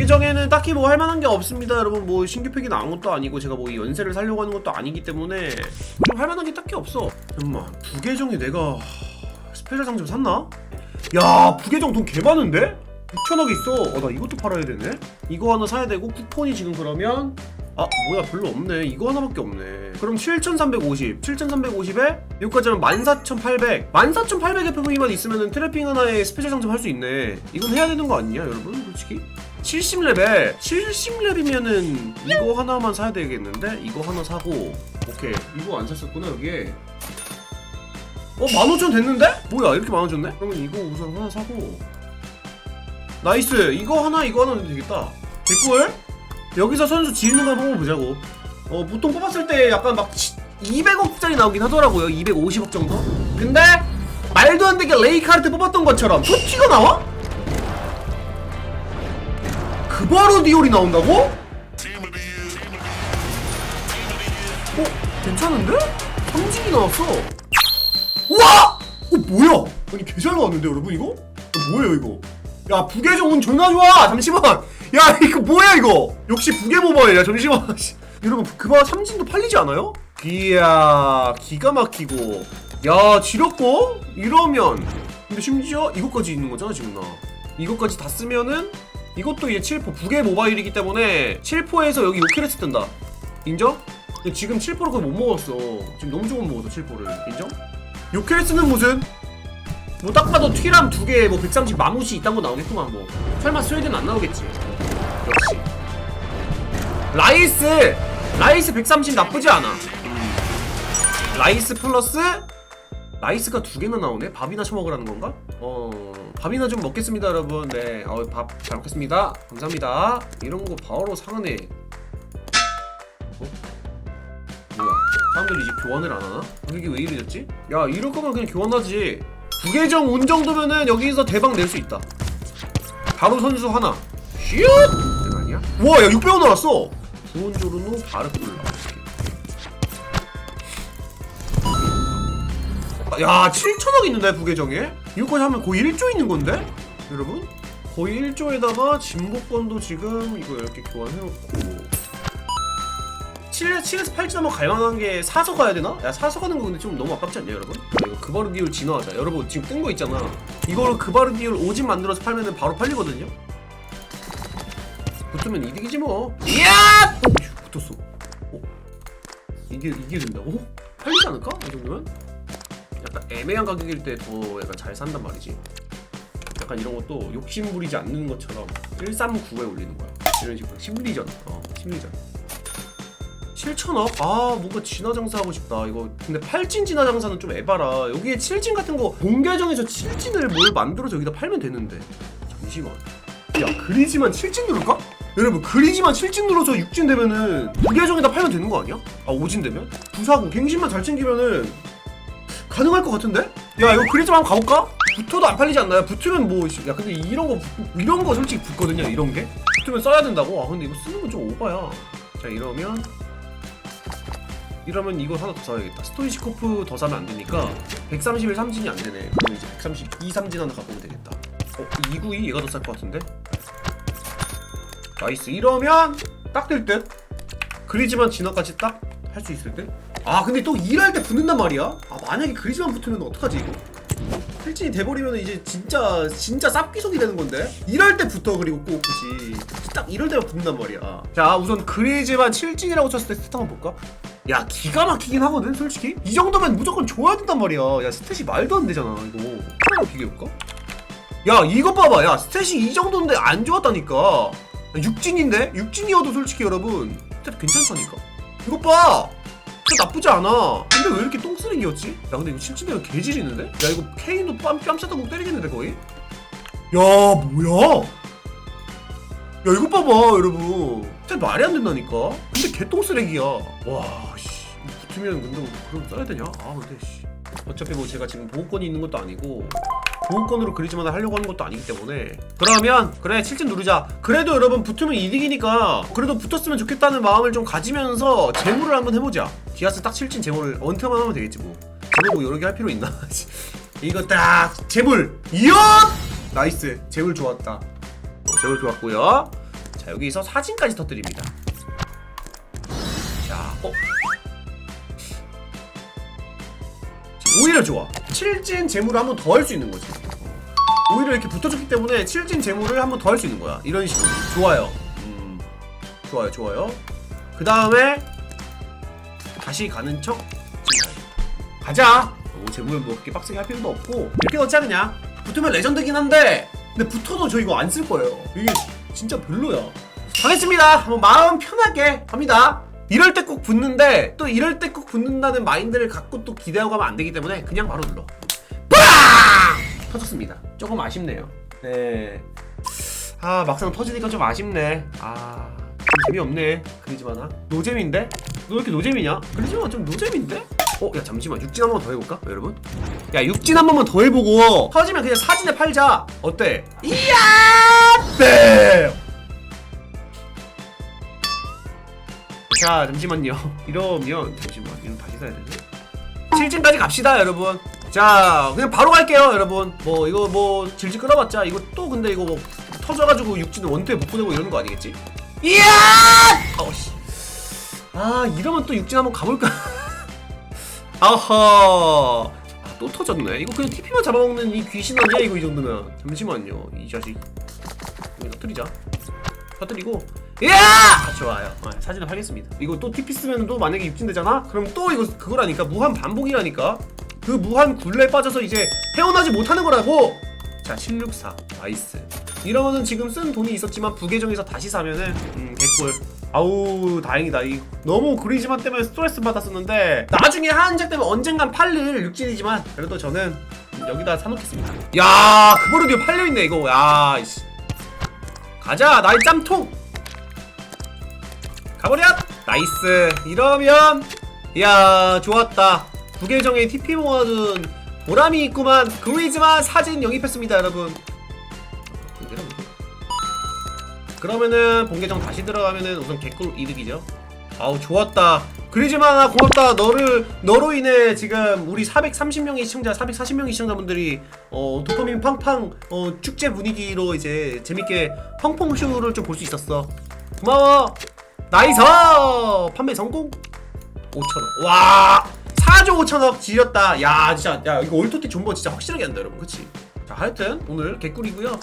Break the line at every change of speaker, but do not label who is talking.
부계정에는 딱히 뭐 할만한 게 없습니다 여러분. 뭐 신규 팩이 나온 것도 아니고 제가 뭐이 연세를 살려고 하는 것도 아니기 때문에 좀 할만한 게 딱히 없어. 잠깐만 부계정에 내가 스페셜 상점 샀나? 야 부계정 돈 개 많은데? 6천억 있어. 어 나 이것도 팔아야 되네. 이거 하나 사야 되고 쿠폰이 지금 그러면 아 뭐야 별로 없네. 이거 하나밖에 없네. 그럼 7350 7350에 여기까지 하면 14800 14800의 FV만 있으면 트래핑 하나에 스페셜 상점 할 수 있네. 이건 해야 되는 거 아니냐 여러분? 솔직히 70레벨. 70렙이면은 이거 하나만 사야 되겠는데? 이거 하나 사고. 오케이. 이거 안 샀었구나 여기에. 어 15,000 됐는데? 뭐야 이렇게 많아졌네? 그러면 이거 우선 하나 사고. 나이스. 이거 하나 이거 하나 되겠다. 개꿀? 여기서 선수 지르는 걸 뽑아보자고. 어 보통 뽑았을 때 약간 막 200억짜리 나오긴 하더라고요. 250억 정도? 근데 말도 안 되게 레이카르트 뽑았던 것처럼. 토티가 나와? 그바로 디올이 나온다고? 어? 괜찮은데? 삼직이 나왔어 우와! 어 뭐야? 아니 개잘 나왔는데 여러분 이거? 어, 뭐예요 이거? 야 부계정 운 존나 좋아 잠시만 야 이거 뭐야 이거 역시 부계 모바일이야 잠시만 씨. 여러분 그바 삼진도 팔리지 않아요? 이야 기가 막히고 야 지렸고 이러면 근데 심지어 이것까지 있는 거잖아 지금 나 이것까지 다 쓰면은 이것도 이제 7포 부계 모바일이기 때문에 7포에서 여기 6캐레스 뜬다 인정? 근데 지금 7포를 거의 못 먹었어 지금 너무 조금 먹었어 7포를 인정? 6캐레스는 무슨? 뭐 딱 봐도 튀람 두 개, 뭐 130 마무시 이딴 거 나오겠구만 뭐. 설마 스웨덴 안 나오겠지. 역시. 라이스! 라이스 130 나쁘지 않아. 음. 라이스 플러스 라이스가 두 개나 나오네? 밥이나 처먹으라는 건가? 어... 밥이나 좀 먹겠습니다 여러분 네, 어, 밥잘 먹겠습니다 감사합니다 이런 거 바로 상하네 어? 뭐야 사람들이 이제 교환을 안 하나? 이게 왜 이래졌지? 야 이럴 거면 그냥 교환하지 부계정 운 정도면은 여기서 대박 낼 수 있다 바로 선수 하나 슛! 아니야? 우와 야 600원 나왔어 좋은 조르노 바르쿨라 야 7천억 있는데 부계정에? 이거까지 하면 거의 1조 있는 건데? 여러분? 거의 1조에다가 진복권도 지금 이거 이렇게 교환해놓고 7, 7에서 8점 한번 갈만한 게 사서 가야 되나? 야 사서 가는 거 근데 좀 너무 아깝지 않냐 여러분? 야, 이거 그바르디올 진화하자 여러분 지금 뜬 거 있잖아 이거를 그바르디올 오진 만들어서 팔면은 바로 팔리거든요? 붙으면 이득이지 뭐 이야! 오, 휴, 붙었어 어? 이게 이게 된다고? 팔리지 않을까? 이 정도면? 약간 애매한 가격일 때 더 약간 잘 산단 말이지. 약간 이런 것도 욕심 부리지 않는 것처럼 139에 올리는 거야. 이런 식으로 심리전. 어 심리전. 7천억? 아 뭔가 진화 장사하고 싶다. 이거 근데 8진 진화 장사는 좀 에바라. 여기에 7진 같은 거 본계정에서 7진을 뭘 만들어서 여기다 팔면 되는데. 잠시만. 야 그리지만 7진 누를까? 여러분 그리지만 7진 눌러서 6진 되면은 본계정에다 팔면 되는 거 아니야? 아 5진 되면? 부사고 갱신만 잘 챙기면은 가능할 것 같은데? 야 이거 그리지만 한번 가볼까? 붙어도 안 팔리지 않나요? 붙으면 뭐 야 근데 이런 거 이런 거 솔직히 붙거든요 이런 게 붙으면 써야 된다고? 아 근데 이거 쓰는 건 좀 오바야 자 이러면 이러면 이거 하나 더 사야겠다. 스토이시코프 더 사면 안 되니까 131 삼진이 안 되네. 그럼 이제 132 삼진 하나 갖고 오면 되겠다. 어, 292 얘가 더 쌀 것 같은데? 나이스. 이러면 딱 될 듯. 그리지만 진화까지 딱 할 수 있을 듯. 아 근데 또 일할 때 붙는단 말이야? 아 만약에 그리지만 붙으면 어떡하지 이거? 필진이 돼버리면 이제 진짜 진짜 쌉기속이 되는 건데 일할 때 붙어 그리고 꼭 그지 딱 이럴 때만 붙는단 말이야 자 우선 그리지만 7진이라고 쳤을 때 스탯 한번 볼까? 야 기가 막히긴 하거든 솔직히 이 정도면 무조건 줘야 된단 말이야 야 스탯이 말도 안 되잖아 이거 하나만 비교해볼까? 야 이거 봐봐 야 스탯이 이 정도인데 안 좋았다니까 6진인데? 6진이어도 솔직히 여러분 스탯 괜찮다니까 이것 봐 나쁘지 않아. 근데 왜 이렇게 똥쓰레기였지? 야 근데 이거 7진이면 개질이는데? 야 이거 케인도 뺨, 뺨싸다고 때리겠는데 거의? 야 뭐야? 야 이거 봐봐 여러분. 진짜 말이 안 된다니까. 근데 개똥 쓰레기야. 와씨. 붙으면 근데 뭐 그럼 써야 되냐? 아 근데 씨. 어차피 뭐 제가 지금 보호권이 있는 것도 아니고 보호권으로 그리지만 하려고 하는 것도 아니기 때문에. 그러면 그래 7진 누르자. 그래도 여러분 붙으면 이득이니까 그래도 붙었으면 좋겠다는 마음을 좀 가지면서 재물을 한번 해보자. 디아스 딱 7진 재물을 언터만 하면 되겠지 뭐. 근데 뭐 여러 개 할 필요 있나? 이거 딱 재물! 이엇 나이스. 재물 좋았다. 어, 재물 좋았고요. 자 여기서 사진까지 터뜨립니다. 자 어? 오히려 좋아. 칠진 재물을 한번 더 할 수 있는 거지 오히려 이렇게 붙어줬기 때문에 칠진 재물을 한번 더 할 수 있는 거야. 이런 식으로. 좋아요. 음. 좋아요 좋아요. 그 다음에 다시 가는 척. 가자. 오, 재물 뭐 그렇게 빡세게 할 필요도 없고. 이렇게 넣자 그냥 붙으면 레전드긴 한데 근데 붙어도 저 이거 안 쓸 거예요. 이게 진짜 별로야. 가겠습니다. 한번 마음 편하게 합니다. 이럴 때 꼭 붙는데 또 이럴 때 꼭 붙는다는 마인드를 갖고 또 기대하고 가면 안 되기 때문에 그냥 바로 눌러. 빵! 터졌습니다 조금 아쉽네요 네 아 막상 터지니까 좀 아쉽네 아좀 재미없네 그리지마나 노잼인데? 너 왜 이렇게 노잼이냐? 그리지마 좀 노잼인데? 어? 야 잠시만 육진 한 번 더 해볼까 여러분? 야 육진 한 번만 더 해보고 터지면 그냥 사진에 팔자 어때? 이야! 네! 자 잠시만요 이러면 잠시만 이름 다시 써야 되네 7진까지 갑시다 여러분 자 그냥 바로 갈게요 여러분. 뭐 이거 뭐 질질 끌어봤자 이거 또 근데 이거 뭐 터져가지고 육진 원투에 못 보내고 이러는 거 아니겠지? 이야! 어씨. 아 이러면 또 육진 한번 가볼까? 아하. 아, 또 터졌네. 이거 그냥 TP만 잡아먹는 이 귀신 아니야 이거 이 정도면? 잠시만요. 이 자식. 터뜨리자. 터뜨리고. 이야! 아, 좋아요. 아, 사진을 하겠습니다. 이거 또 TP 쓰면 또 만약에 육진 되잖아? 그럼 또 이거 그거라니까. 무한 반복이라니까 그 무한 굴레에 빠져서 이제 헤어나지 못하는 거라고. 자 764 나이스. 이러면은 지금 쓴 돈이 있었지만 부계정에서 다시 사면은 음 개꿀. 아우 다행이다. 이 너무 그리지만 때문에 스트레스 받았었는데 나중에 한작 때문에 언젠간 팔릴 육진이지만 그래도 저는 여기다 사놓겠습니다. 야 그버릇 이거 팔려있네 이거. 야 이씨. 가자 나의 짬통. 가버려 나이스. 이러면 이야 좋았다 부계정에 TP 모아둔 보람이 있구만. 그리지만 사진 영입했습니다 여러분. 그러면은 본계정 다시 들어가면은 우선 개꿀 이득이죠. 아우 좋았다. 그리지만 고맙다. 너를 너로 인해 지금 우리 430명의 시청자 440명의 시청자분들이 어 도파민 팡팡 어 축제 분위기로 이제 재밌게 펑펑쇼를 좀 볼 수 있었어. 고마워. 나이스! 판매 성공! 5천원. 와 4조 5천억 지렸다. 야 진짜. 야 이거 올토티 존버 진짜 확실하게 한다 여러분. 그치? 자 하여튼 오늘 개꿀이고요